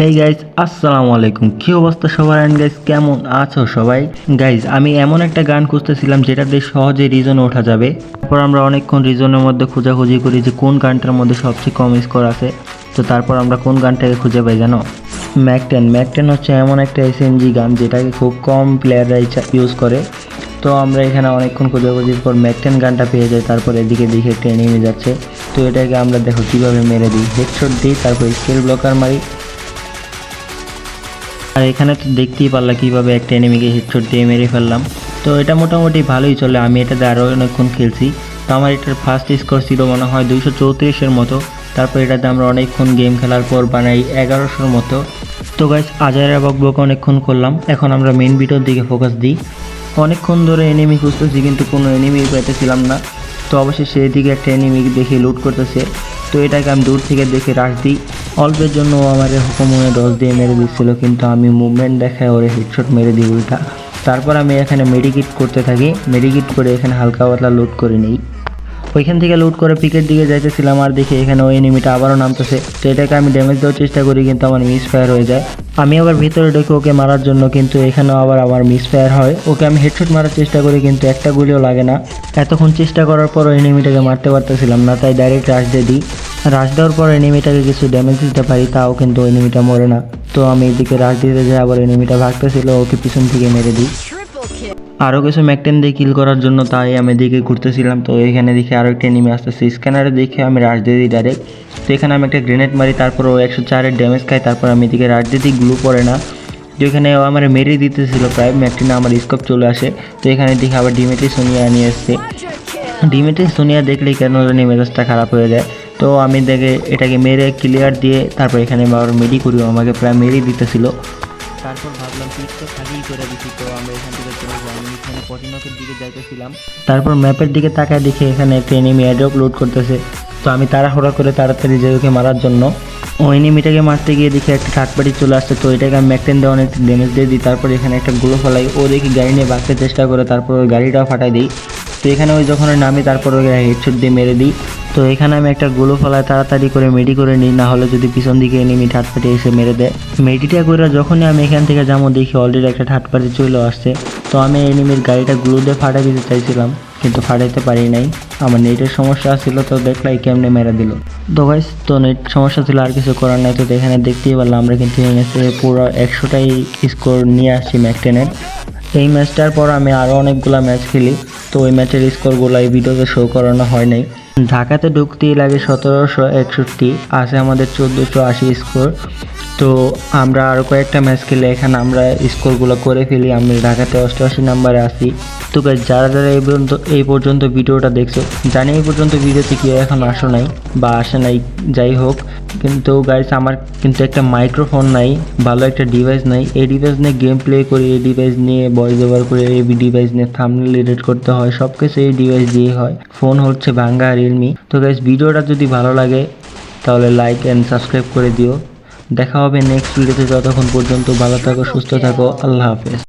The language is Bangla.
হেই গাইজ আসসালামু আলাইকুম কী অবস্থা সবার? অ্যান্ড গাইজ কেমন আছো সবাই? গাইজ আমি এমন একটা গান খুঁজতেছিলাম যেটা দিয়ে সহজে রিজনে ওঠা যাবে। তারপর আমরা অনেকক্ষণ রিজনের মধ্যে খোঁজাখুঁজি করি যে কোন গানটার মধ্যে সবচেয়ে কম স্কোর আছে। তো তারপর আমরা কোন গানটাকে খুঁজে পাই জানো? ম্যাকটেন ম্যাকটেন হচ্ছে এমন একটা এসএনজি গান যেটাকে খুব কম প্লেয়াররা ইউজ করে। তো আমরা এখানে অনেকক্ষণ খোঁজাখুঁজির পর ম্যাকটেন গানটা পেয়ে যাই, তারপর এদিকে দিকে একটা এনিমি যাচ্ছে। তো এটাকে আমরা দেখো কীভাবে মেরে দিই। হেডশট দিই, তারপর স্কেল ব্লকার মারি। আর এখানে তো দেখতেই পারলাম কীভাবে একটা এনিমিকে হেডশট দিয়ে মেরে ফেললাম। তো এটা মোটামুটি ভালোই চলে, আমি এটাতে আরও অনেকক্ষণ খেলছি। তো আমার এটার ফার্স্ট স্কোর ছিল মনে হয় দুইশো চৌত্রিশের মতো। তারপর এটাতে আমরা অনেকক্ষণ গেম খেলার পর বানাই এগারোশোর মতো। তো গাইস আজারা বক বক অনেকক্ষণ করলাম। এখন আমরা মেন ভিডিওর দিকে ফোকাস দিই। অনেকক্ষণ ধরে এনিমি খুঁজতেছি, কিন্তু কোনো এনিমি পেতেছিলাম না। তো অবশ্যই সেই দিকে একটা এনিমি দেখে লুট করতেছে। তো এটাকে আমি দূর থেকে দেখে রাশ দিই। অল্পের জন্য ও আমার হুকুম দশ দিয়ে মেরে দিচ্ছিল, কিন্তু আমি মুভমেন্ট দেখায় ওরে হেডশট মেরে দিই উল্টা। তারপর আমি এখানে মেডিকিট করতে থাকি। মেডিকিট করে এখানে হালকা পাতলা লুট করে নিই। ওইখান থেকে লুট করে পিকের দিকে যাইতেছিলাম আর দেখি এখানে ওই এনিমিটা আবারও নামতেছে। তো এটাকে আমি ড্যামেজ দেওয়ার চেষ্টা করি, কিন্তু আমার মিস ফায়ার হয়ে যায়। আমি আবার ভিতরে ঢুকে ওকে মারার জন্য, কিন্তু এখানেও আবার আমার মিস ফায়ার হয়। ওকে আমি হেডশট মারার চেষ্টা করি, কিন্তু একটা গুলিও লাগে না। এতক্ষণ চেষ্টা করার পরও এনিমিটাকে মারতে পারতেছিলাম না, তাই ডাইরেক্ট রাশ দিয়ে দিই। রাশ দেওয়ার পর এনিমিটাকে কিছু ড্যামেজ দিতে পারি, তাও কিন্তু এনিমিটা মরে না। তো আমি এদিকে রাশ দিতে যাই আবার এনিমিটা ভাগতেছিল, ওকে পিছন থেকে মেরে দিই। আরও কিছু ম্যাকটেন দিয়ে কিল করার জন্য তাই আমি এদিকে ঘুরতেছিলাম। তো এখানে দেখে আরও একটা এনিমি আসতেছে। স্ক্যানারে দেখে আমি রাশ দিয়ে দিই ডাইরেক্ট তো এখানে আমি একটা গ্রেনেড মারি তারপর ও একশো চারের ড্যামেজ খাই, তারপর আমি এদিকে রাশ দিয়ে দিই গ্লু পড়ে না। যেখানে ও আমার মেরে দিতেছিল প্রায়, ম্যাকটিনে আমার স্কোপ চলে আসে। তো এখানে দেখে আবার ডিমেট্রি সোনিয়া নিয়ে এসছে। ডিমেট্রি সোনিয়া দেখলেই কেন জানি মেজাজটা খারাপ হয়ে যায়। তো আমি দেখে এটাকে মেরে ক্লিয়ার দিয়ে তারপর এখানে আবার মেডি করিও আমাকে প্রায় মেরেই দিতেছিল। তারপর ভাবলাম তো খালিই করে দিচ্ছি তো আমরা এখান থেকে চলে আমি এখানে পটিনকের দিকে যাইতেছিলাম। তারপর ম্যাপের দিকে তাকায় দেখে এখানে একটা এনিমি অ্যাড্রপ লোড করতেছে। তো আমি তাড়াহুড়া করে তাড়াতাড়ি ওকে মারার জন্য ওই এনিমিটাকে মারতে গিয়ে দেখি একটা থার্ড পার্টি চলে আসছে, তো এটাকে আমি ম্যাকটেন দেওয়া অনেক ড্যামেজ দিয়ে দিই। তারপর এখানে একটা গুলো ফেলাই, ও দেখি গাড়ি নিয়ে বাঁচতে চেষ্টা করে, তারপর ওই গাড়িটাও ফাটাই দিই। তো এখানে ওই যখন নামি, তারপর ওকে হেডশট দিয়ে মেরে দিই। তো এখানে আমি একটা গুলো ফলায় তাড়াতাড়ি করে মেডি করে নিই, না হলে যদি পিছন দিকে এনিমি ঠাটপাটি এসে মেরে দেয়। মেডিটা করে যখনই আমি এখান থেকে যাব দেখি অলরেডি একটা ঠাটপাটি চলে আসছে। তো আমি এনিমির গাড়িটা গ্লু দিয়ে ফাটা দিতে চাইছিলাম, কিন্তু ফাটাইতে পারি নাই। আমার নেটের সমস্যা ছিল তো দেখলাই কেমনে মেরে দিল। তো গাইস তো নেট সমস্যা ছিল, আর কিছু করার নাই। তো এখানে দেখতেই পারলাম আমরা কিন্তু এনেছে পুরো একশোটাই স্কোর নিয়ে আসছি ম্যাকটেনের। এই ম্যাচটার পর আমি আরও অনেকগুলো ম্যাচ খেলি। তো ওই ম্যাচের স্কোরগুলো এই ভিডিওতে শো করানো হয় নাই ঢাকাতে ঢুকতেই লাগে সতেরোশো একষট্টি আছে আমাদের চোদ্দোশো আশি স্কোর তো আমরা আরও কয়েকটা ম্যাচ খেলে এখানে আমরা স্কোরগুলো করে ফেলি। আমি ঢাকাতে অষ্টআশি নাম্বারে আসি তো guys, যারা যারা এই পর্যন্ত এই পর্যন্ত ভিডিওটা দেখছ জানি এই পর্যন্ত ভিডিওতে কি এখন আসো নাই বা আসে নাই যাই হোক। কিন্তু গাইস আমার কিন্তু একটা মাইক্রোফোন নাই ভালো একটা ডিভাইস নাই। এই ডিভাইস নিয়ে গেম প্লে করি এই ডিভাইস নিয়ে ভয়েস ওভার করে এই ডিভাইস নিয়ে থামনেল এডিট করতে হয় সব কিছু এই ডিভাইস দিয়ে হয়। ফোন হচ্ছে ভাঙ্গা রিয়েলমি তো গাইস ভিডিওটা যদি ভালো লাগে তাহলে লাইক অ্যান্ড সাবস্ক্রাইব করে দিও। দেখা হবে নেক্সট ভিডিওতে যতক্ষণ পর্যন্ত ভালো থাকো সুস্থ থাকো আল্লাহ হাফেজ।